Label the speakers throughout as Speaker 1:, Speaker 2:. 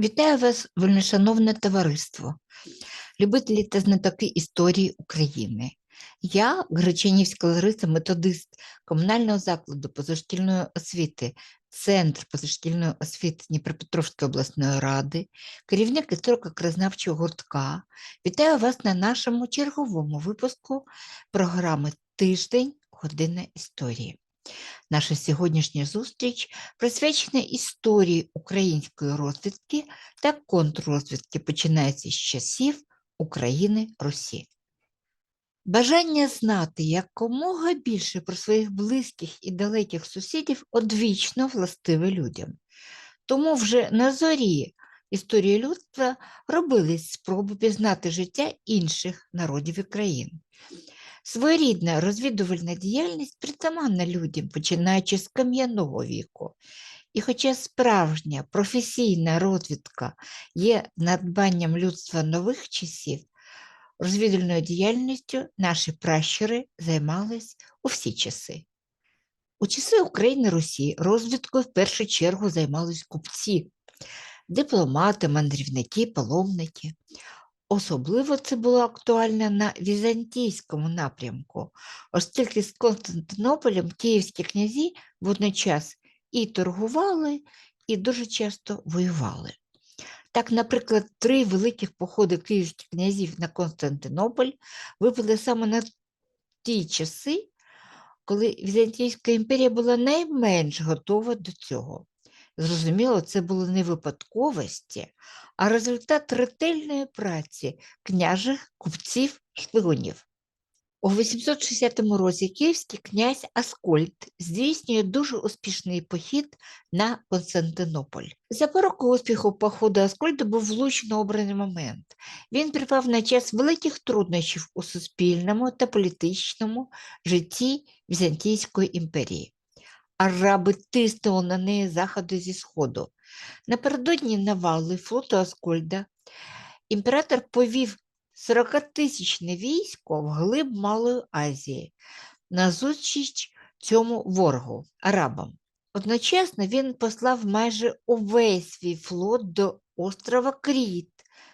Speaker 1: Вітаю вас, вельмишановне товариство, любителі та знатоки історії України. Я, Гречанівська Лариса, методист комунального закладу позашкільної освіти, Центр позашкільної освіти Дніпропетровської обласної ради, керівник історико-краєзнавчого гуртка. Вітаю вас на нашому черговому випуску програми Тиждень Година історії. Наша сьогоднішня зустріч присвячена історії української розвідки та контррозвідки починається з часів України Русі. Бажання знати якомога більше про своїх близьких і далеких сусідів одвічно властиве людям. Тому вже на зорі історії людства робились спроби пізнати життя інших народів і країн. Своєрідна розвідувальна діяльність притаманна людям, починаючи з кам'яного віку. І хоча справжня професійна розвідка є надбанням людства нових часів, розвідувальною діяльністю наші пращури займались у всі часи. У часи України Русі розвідкою в першу чергу займались купці, дипломати, мандрівники, паломники. Особливо це було актуально на візантійському напрямку, оскільки з Константинополем київські князі водночас і торгували, і дуже часто воювали. Так, наприклад, три великих походи київських князів на Константинополь випали саме на ті часи, коли Візантійська імперія була найменш готова до цього. Зрозуміло, це були не випадковості, а результат ретельної праці княжих, купців, шпигунів. У 860 році київський князь Аскольд здійснює дуже успішний похід на Константинополь. Запорукою успіху походу Аскольда був влучно обраний момент. Він припав на час великих труднощів у суспільному та політичному житті Візантійської імперії. Араби тиснули на неї заходу зі сходу. Напередодні навали флоту Аскольда імператор повів 40-тисячне військо вглиб Малої Азії назустріч цьому ворогу арабам. Одночасно він послав майже увесь свій флот до острова Кріт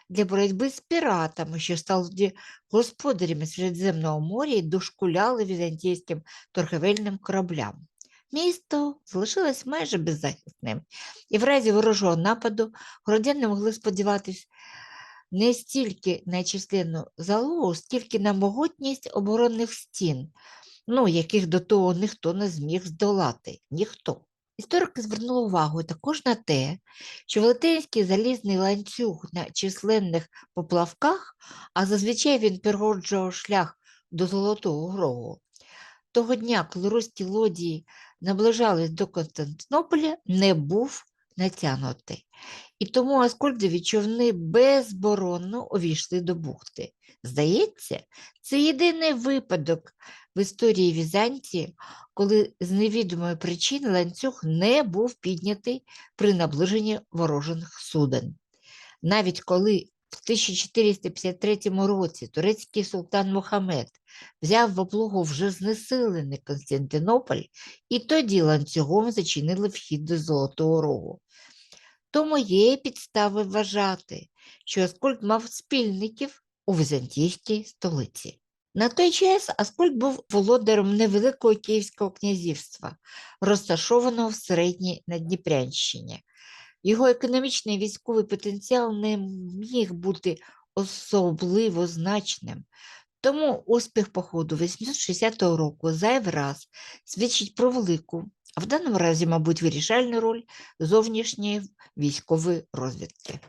Speaker 1: для боротьби з піратами, що стали господарями Середземного моря і дошкуляли візантійським торговельним кораблям. Місто залишилось майже беззахисним, і в разі ворожого нападу городяни могли сподіватися не стільки на численну залогу, скільки на могутність оборонних стін, ну, яких до того ніхто не зміг здолати. Ніхто. Історики звернули увагу також на те, що велетенський залізний ланцюг на численних поплавках, а зазвичай він переходжував шлях до Золотого Грогу. Того дня, коли руські лодії наближались до Константинополя, не був натягнутий. І тому Аскольдові човни безборонно увійшли до бухти. Здається, це єдиний випадок в історії Візантії, коли з невідомої причини ланцюг не був піднятий при наближенні ворожених суден. Навіть коли в 1453 році турецький султан Мухаммед взяв в облогу вже знесилений Константинополь, і тоді ланцюгом зачинили вхід до Золотого Рогу. Тому є підстави вважати, що Аскольд мав спільників у візантійській столиці. На той час Аскольд був володарем невеликого Київського князівства, розташованого в середній Надніпрянщині. Його економічний військовий потенціал не міг бути особливо значним. Тому успіх походу 860 року зайвий раз свідчить про велику, а в даному разі, мабуть, вирішальну роль зовнішньої військової розвідки.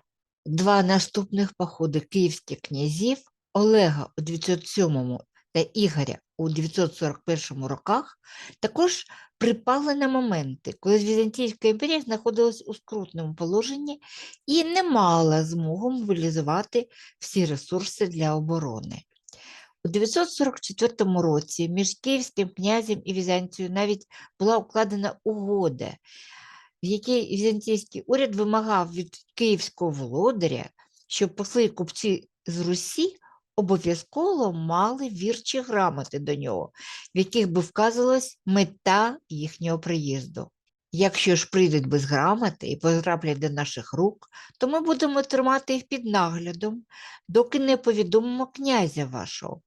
Speaker 1: Два наступних походи київських князів Олега у 907 та Ігоря у 941 роках також припали на моменти, коли Візантійська імперія знаходилась у скрутному положенні і не мала змогу мобілізувати всі ресурси для оборони. У 944 році між Київським князем і Візантією навіть була укладена угода, в якій візантійський уряд вимагав від київського володаря, щоб посли купці з Русі обов'язково мали вірчі грамоти до нього, в яких би вказувалась мета їхнього приїзду. Якщо ж прийдуть без грамоти і потраплять до наших рук, то ми будемо тримати їх під наглядом, доки не повідомимо князя вашого.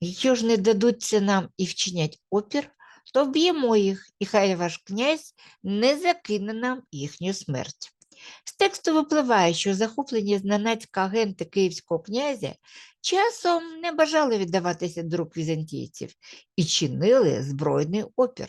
Speaker 1: Якщо ж не дадуться нам і вчинять опір, то вб'ємо їх, і хай ваш князь не закине нам їхню смерть. З тексту випливає, що захоплені зненацька агенти київського князя часом не бажали віддаватися до візантійців і чинили збройний опір.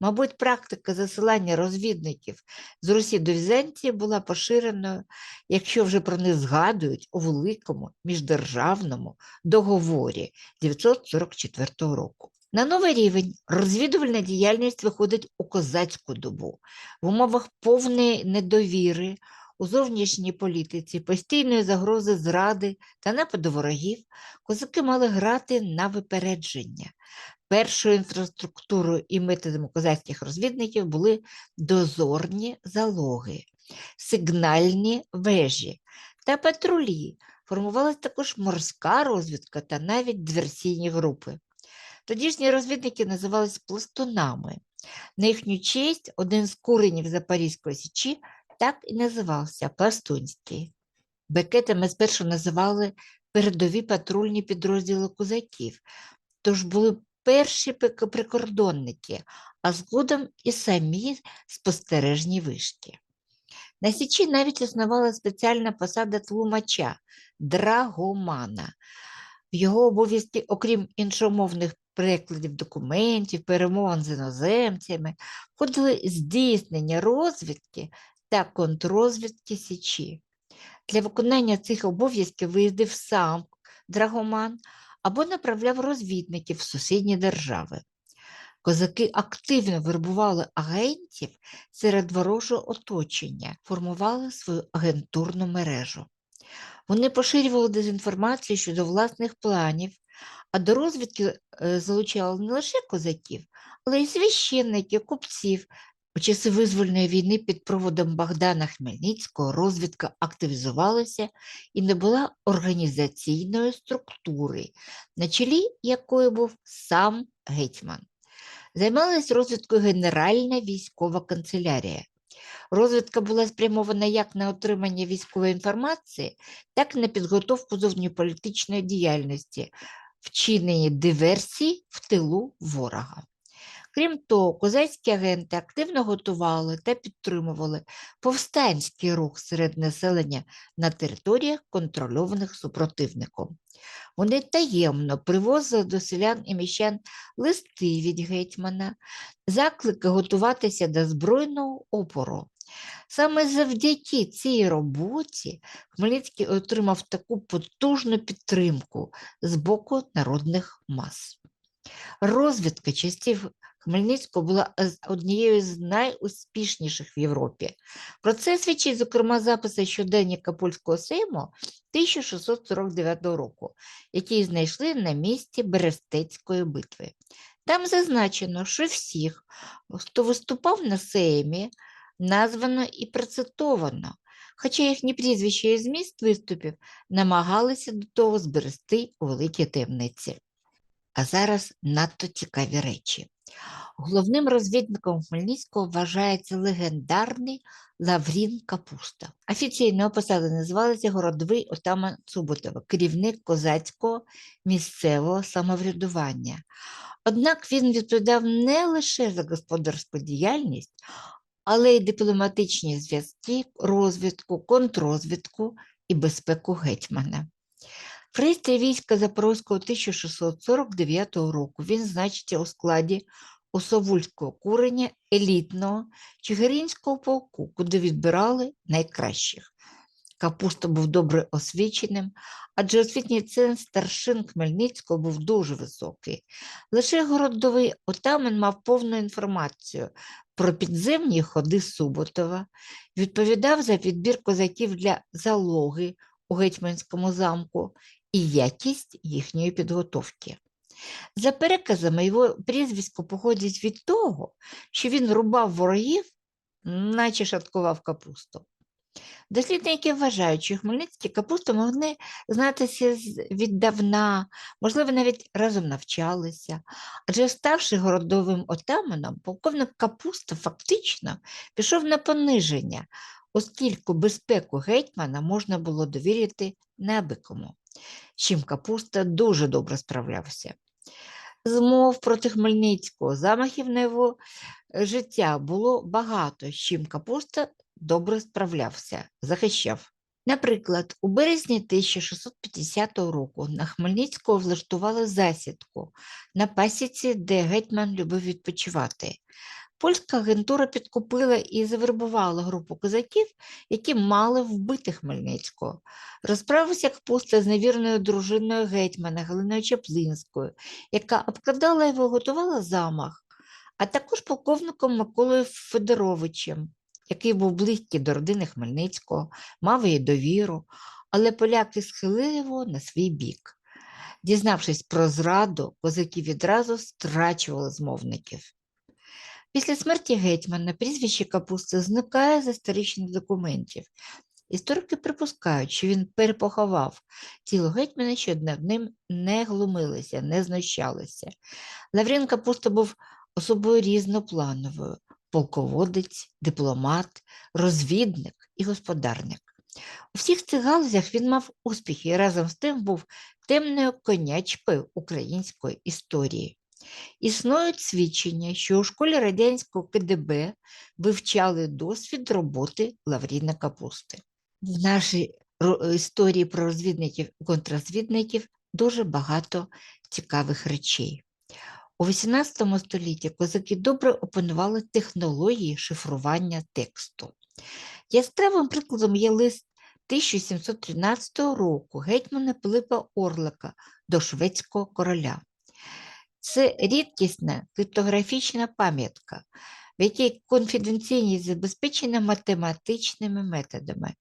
Speaker 1: Мабуть, практика засилання розвідників з Русі до Візантії була поширеною, якщо вже про них згадують у великому міждержавному договорі 944 року. На новий рівень розвідувальна діяльність виходить у козацьку добу в умовах повної недовіри у зовнішній політиці, постійної загрози зради та нападу ворогів, козаки мали грати на випередження. Першою інфраструктурою і методом козацьких розвідників були дозорні залоги, сигнальні вежі та патрулі. Формувалася також морська розвідка та навіть диверсійні групи. Тодішні розвідники називалися пластунами. На їхню честь один з куренів Запорізької січі так і називався Пластунський. Бекетами спершу називали передові патрульні підрозділи козаків, тож були перші прикордонники, а згодом і самі спостережні вишки. На Січі навіть існувала спеціальна посада тлумача драгомана. В його обов'язки, окрім іншомовних перекладів документів, перемовин з іноземцями, входили здійснення розвідки та контррозвідки Січі. Для виконання цих обов'язків виїздив сам драгоман або направляв розвідників в сусідні держави. Козаки активно вербували агентів серед ворожого оточення, формували свою агентурну мережу. Вони поширювали дезінформацію щодо власних планів, а до розвідки е, залучали не лише козаків, але й священників, купців. У часи визвольної війни під проводом Богдана Хмельницького розвідка активізувалася і не була організаційної структури, на чолі якої був сам гетьман. Займалась розвідкою Генеральна військова канцелярія. Розвідка була спрямована як на отримання військової інформації, так і на підготовку зовньополітичної діяльності, вчинення диверсій в тилу ворога. Крім того, козацькі агенти активно готували та підтримували повстанський рух серед населення на територіях, контрольованих супротивником. Вони таємно привозили до селян і міщан листи від гетьмана, заклики готуватися до збройного опору. Саме завдяки цій роботі Хмельницький отримав таку потужну підтримку з боку народних мас. Розвідка частів Хмельницького була однією з найуспішніших в Європі. Про це свідчить, зокрема, записи щоденника польського сейму 1649 року, які знайшли на місці Берестецької битви. Там зазначено, що всіх, хто виступав на сеймі, названо і процитовано, хоча їхні прізвища і зміст виступів намагалися до того зберегти у великій таємниці. А зараз надто цікаві речі. Головним розвідником Хмельницького вважається легендарний Лаврін Капуста. Офіційно його посада називалася городовий отаман Цуботова, керівник козацького місцевого самоврядування. Однак він відповідав не лише за господарську діяльність, але й дипломатичні зв'язки, розвідку, контррозвідку і безпеку гетьмана. В війська Запорозького 1649 року він значиться у складі Осовульського курення елітного Чигиринського полку, куди відбирали найкращих. Капуста був добре освіченим, адже освітній центр старшин Хмельницького був дуже високий. Лише городовий отаман мав повну інформацію про підземні ходи Суботова, відповідав за відбір козаків для залоги у Гетьманському замку і якість їхньої підготовки. За переказами, його прізвисько походить від того, що він рубав ворогів, наче шаткував капусту. Дослідники вважають, що Хмельницькі капусту могли знатися віддавна, можливо, навіть разом навчалися. Адже ставши городовим отаманом, полковник Капуста фактично пішов на пониження, оскільки безпеку гетьмана можна було довірити неабикому, з чим Капуста дуже добре справлявся. Змов проти Хмельницького, замахів на його життя було багато, з чим Капуста добре справлявся, захищав. Наприклад, у березні 1650 року на Хмельницького влаштували засідку на пасіці, де гетьман любив відпочивати. Польська агентура підкупила і завербувала групу козаків, які мали вбити Хмельницького. Розправився Капуста з невірною дружиною гетьмана Галиною Чаплинською, яка обкрадала його, готувала замах, а також полковником Миколою Федоровичем, який був близький до родини Хмельницького, мав її довіру, але поляки схилили його на свій бік. Дізнавшись про зраду, козаки відразу страчували змовників. Після смерті гетьмана прізвище Капусти зникає з історичних документів. Історики припускають, що він перепоховав тіло гетьмана, що над ним не глумилися, не знущалися. Лаврін Капуста був особою різноплановою полководець, дипломат, розвідник і господарник. У всіх цих галузях він мав успіхи і разом з тим був темною конячкою української історії. Існують свідчення, що у школі радянського КДБ вивчали досвід роботи Лавріна Капусти. В нашій історії про розвідників і контррозвідників дуже багато цікавих речей. У XVIII столітті козаки добре опанували технології шифрування тексту. Яскравим прикладом є лист 1713 року гетьмана Пилипа Орлика до шведського короля. Це рідкісна криптографічна пам'ятка, в якій конфіденційність забезпечена математичними методами.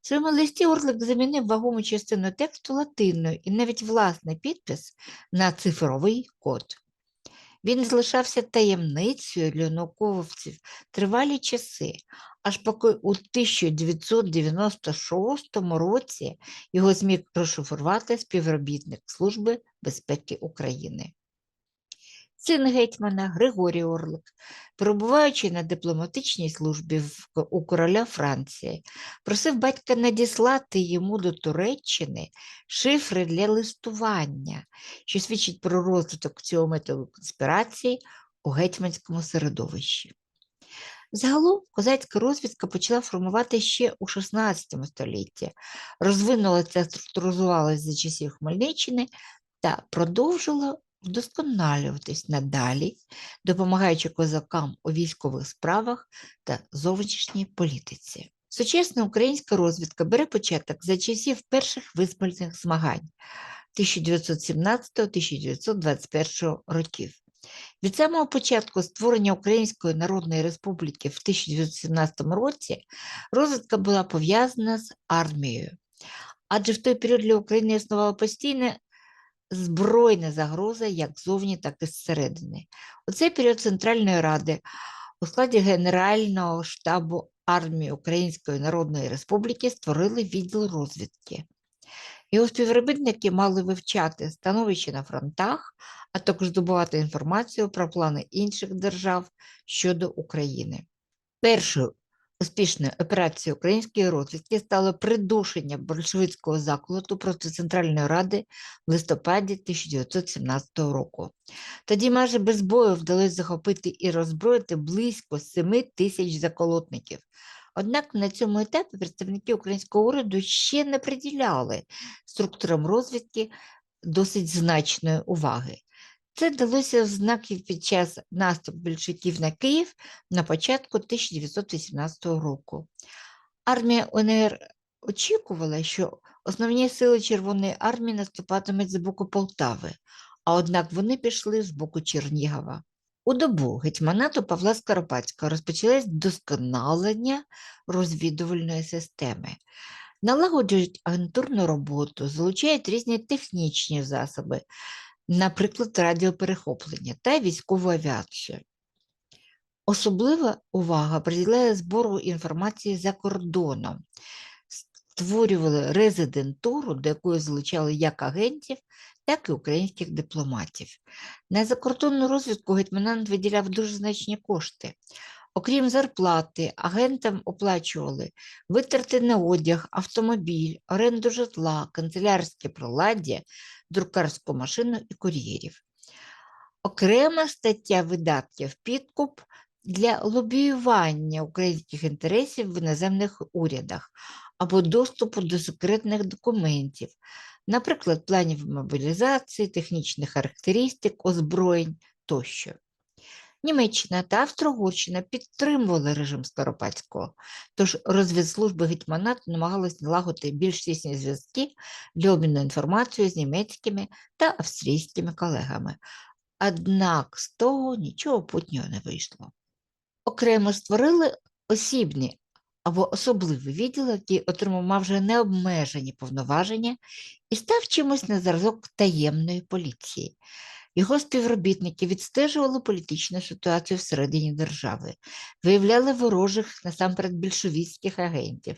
Speaker 1: В своєму листі Орлик замінив вагому частину тексту латиною і навіть власний підпис на цифровий код. Він залишався таємницею для науковців тривалі часи, аж поки у 1996 році його зміг розшифрувати співробітник Служби безпеки України. Син гетьмана Григорій Орлик, перебуваючи на дипломатичній службі у короля Франції, просив батька надіслати йому до Туреччини шифри для листування, що свідчить про розвиток цього методу конспірації у гетьманському середовищі. Загалом козацька розвідка почала формувати ще у XVI столітті, розвинулася структуризувалася за часів Хмельниччини та продовжила вдосконалюватись надалі, допомагаючи козакам у військових справах та зовнішній політиці. Сучасна українська розвідка бере початок за часів перших визвольних змагань 1917-1921 років. Від самого початку створення Української Народної Республіки в 1917 році розвідка була пов'язана з армією, адже в той період для України існувала постійна збройна загроза як ззовні, так і зсередини. У цей період Центральної Ради у складі Генерального штабу армії Української Народної Республіки створили відділ розвідки. Його співробітники мали вивчати становище на фронтах, а також здобувати інформацію про плани інших держав щодо України. Першою успішною операцією української розвідки стало придушення большевицького заколоту проти Центральної Ради в листопаді 1917 року. Тоді майже без бою вдалося захопити і роззброїти близько 7 тисяч заколотників. Однак на цьому етапі представники українського уряду ще не приділяли структурам розвідки досить значної уваги. Це далося в знаки під час наступу більшовиків на Київ на початку 1918 року. Армія УНР очікувала, що основні сили Червоної армії наступатимуть з боку Полтави, а однак вони пішли з боку Чернігова. У добу гетьманату Павла Скоропадського розпочалось досконалення розвідувальної системи. Налагоджують агентурну роботу, залучають різні технічні засоби, наприклад, радіоперехоплення та військову авіацію. Особлива увага приділяє збору інформації за кордоном. Створювали резидентуру, до якої залучали як агентів, так і українських дипломатів. На закордонну розвідку гетьманант виділяв дуже значні кошти. Окрім зарплати, агентам оплачували витрати на одяг, автомобіль, оренду житла, канцелярське приладдя, друкарську машину і кур'єрів. Окрема стаття видатків підкуп для лобіювання українських інтересів в іноземних урядах або доступу до секретних документів, наприклад, планів мобілізації, технічних характеристик, озброєнь тощо. Німеччина та Австро-Угорщина підтримували режим Скоропадського, тож розвідслужби гетьманату намагалися налагодити більш тісні зв'язки для обміну інформацією з німецькими та австрійськими колегами. Однак з того нічого путнього не вийшло. Окремо створили осібні або особливий відділ, який отримав мав вже необмежені повноваження і став чимось на зразок таємної поліції. Його співробітники відстежували політичну ситуацію всередині держави, виявляли ворожих насамперед більшовістських агентів,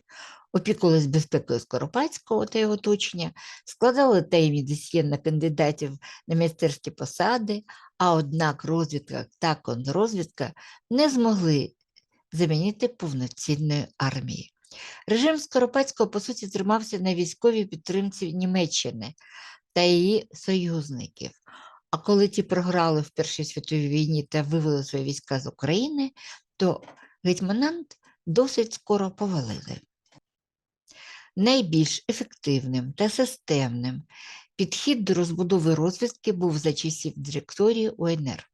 Speaker 1: опікувались безпекою Скоропадського та його оточення, складали таємні досьє на кандидатів на міністерські посади, а однак розвідка та контррозвідка не змогли замінити повноцінної армії. Режим Скоропадського, по суті, тримався на військовій підтримці Німеччини та її союзників. А коли ті програли в Першій світовій війні та вивели свої війська з України, то гетьманант досить скоро повалили. Найбільш ефективним та системним підхід до розбудови розвідки був за часів директорії УНР.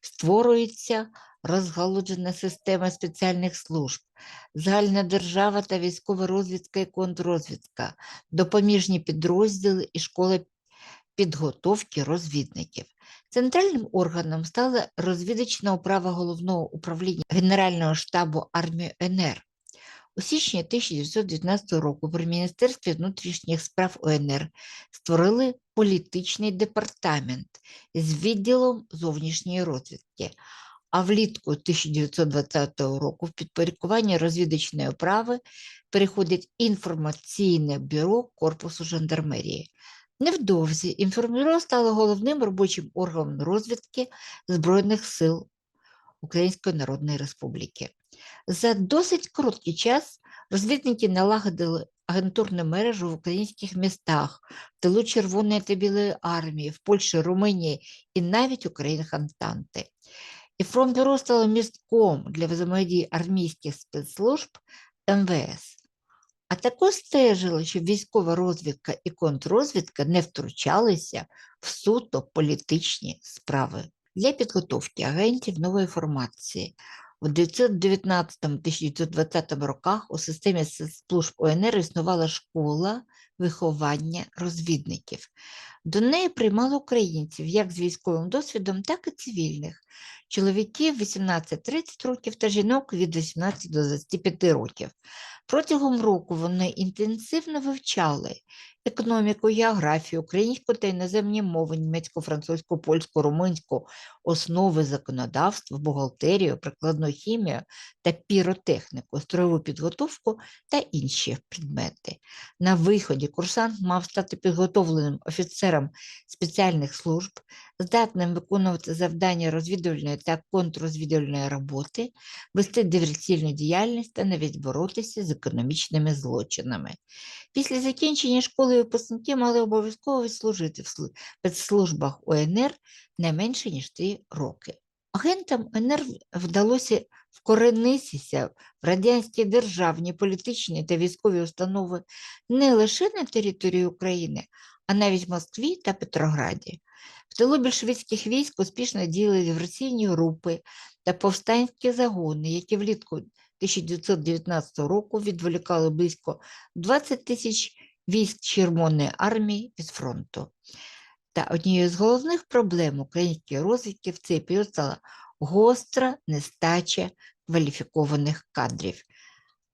Speaker 1: Створюється розгалуджена система спеціальних служб, загальна держава та військова розвідка і контррозвідка, допоміжні підрозділи і школи підготовки розвідників. Центральним органом стала розвідочна управа головного управління Генерального штабу армії НР. У січні 1919 року при Міністерстві внутрішніх справ УНР створили політичний департамент з відділом зовнішньої розвідки, а влітку 1920 року в підпорядкування розвідочної управи переходить інформаційне бюро Корпусу жандармерії. Невдовзі інформбюро стало головним робочим органом розвідки Збройних сил Української Народної Республіки. За досить короткий час розвідники налагодили агентурну мережу в українських містах, в тилу Червоної та Білої армії, в Польщі, Румунії і навіть у Антанти. Інформбюро стало містком для взаємодії армійських спецслужб МВС. А також стежили, щоб військова розвідка і контррозвідка не втручалися в суто політичні справи для підготовки агентів нової формації. У 1919-1920 роках у системі служб УНР існувала школа виховання розвідників. До неї приймали українців як з військовим досвідом, так і цивільних, чоловіків 18-30 років та жінок від 18 до 25 років. Протягом року вони інтенсивно вивчали економіку, географію, українську та іноземні мови, німецьку, французьку, польську, румунську, основи законодавства, бухгалтерію, прикладну хімію та піротехніку, строєву підготовку та інші предмети. На виході курсант мав стати підготовленим офіцером спеціальних служб, здатним виконувати завдання розвідувальної та контррозвідувальної роботи, вести диверсійну діяльність та навіть боротися з економічними злочинами. Після закінчення школи випускники мали обов'язково відслужити в спецслужбах УНР не менше, ніж 3 роки. Агентам УНР вдалося вкоренитися в радянські державні, політичні та військові установи не лише на території України, а навіть в Москві та Петрограді. В тилу більшовицьких військ успішно діяли диверсійні групи та повстанські загони, які влітку 1919 року відволікали близько 20 тисяч військ Червоної армії від фронту. Та однією з головних проблем української розвідки в цей період стала гостра нестача кваліфікованих кадрів.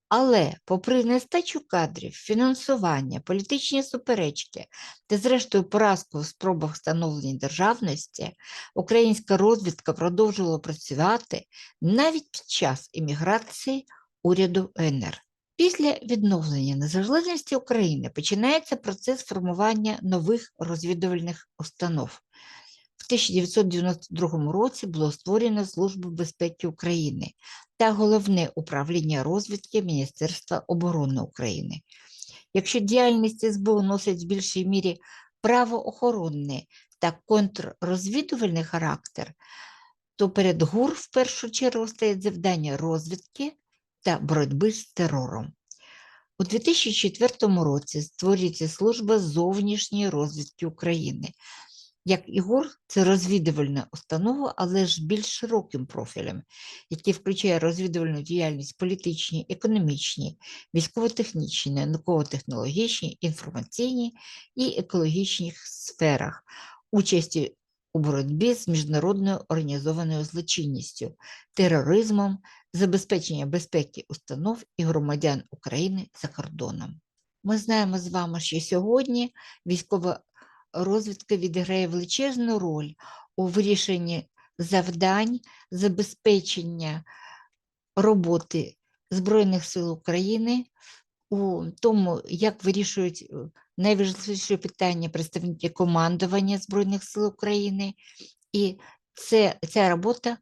Speaker 1: Але, попри нестачу кадрів, фінансування, політичні суперечки та, зрештою, поразку в спробах встановлення державності, українська розвідка продовжувала працювати навіть під час імміграції уряду УНР. Після відновлення незалежності України починається процес формування нових розвідувальних установ. В 1992 році було створено Службу безпеки України та Головне управління розвідки Міністерства оборони України. Якщо діяльність СБУ носить в більшій мірі правоохоронний та контррозвідувальний характер, то перед ГУР в першу чергу стоять завдання розвідки та боротьби з терором. У 2004 році створюється служба зовнішньої розвідки України. Як і ГУР, це розвідувальна установа, але ж більш широким профілем, який включає розвідувальну діяльність політичні, економічні, військово-технічні, науково-технологічні, інформаційні і екологічних сферах, участі у боротьбі з міжнародною організованою злочинністю, тероризмом, забезпечення безпеки установ і громадян України за кордоном. Ми знаємо з вами, що сьогодні військова розвідка відіграє величезну роль у вирішенні завдань, забезпечення роботи Збройних сил України у тому, як вирішують е, найважливіші питання представники командування Збройних сил України, і це, ця робота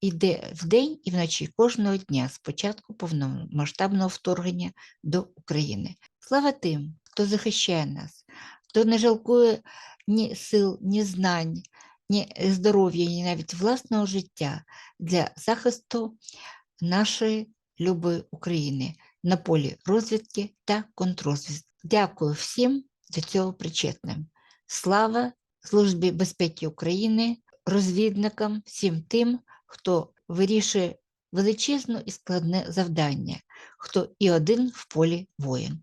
Speaker 1: йде вдень і вночі кожного дня з початку повномасштабного вторгнення до України. Слава тим, хто захищає нас, хто не жалкує ні сил, ні знань, ні здоров'я, ні навіть власного життя для захисту нашої любої України на полі розвідки та контррозвідки. Дякую всім до цього причетним. Слава Службі безпеки України, розвідникам, всім тим, хто вирішує величезне і складне завдання, хто і один в полі воїн.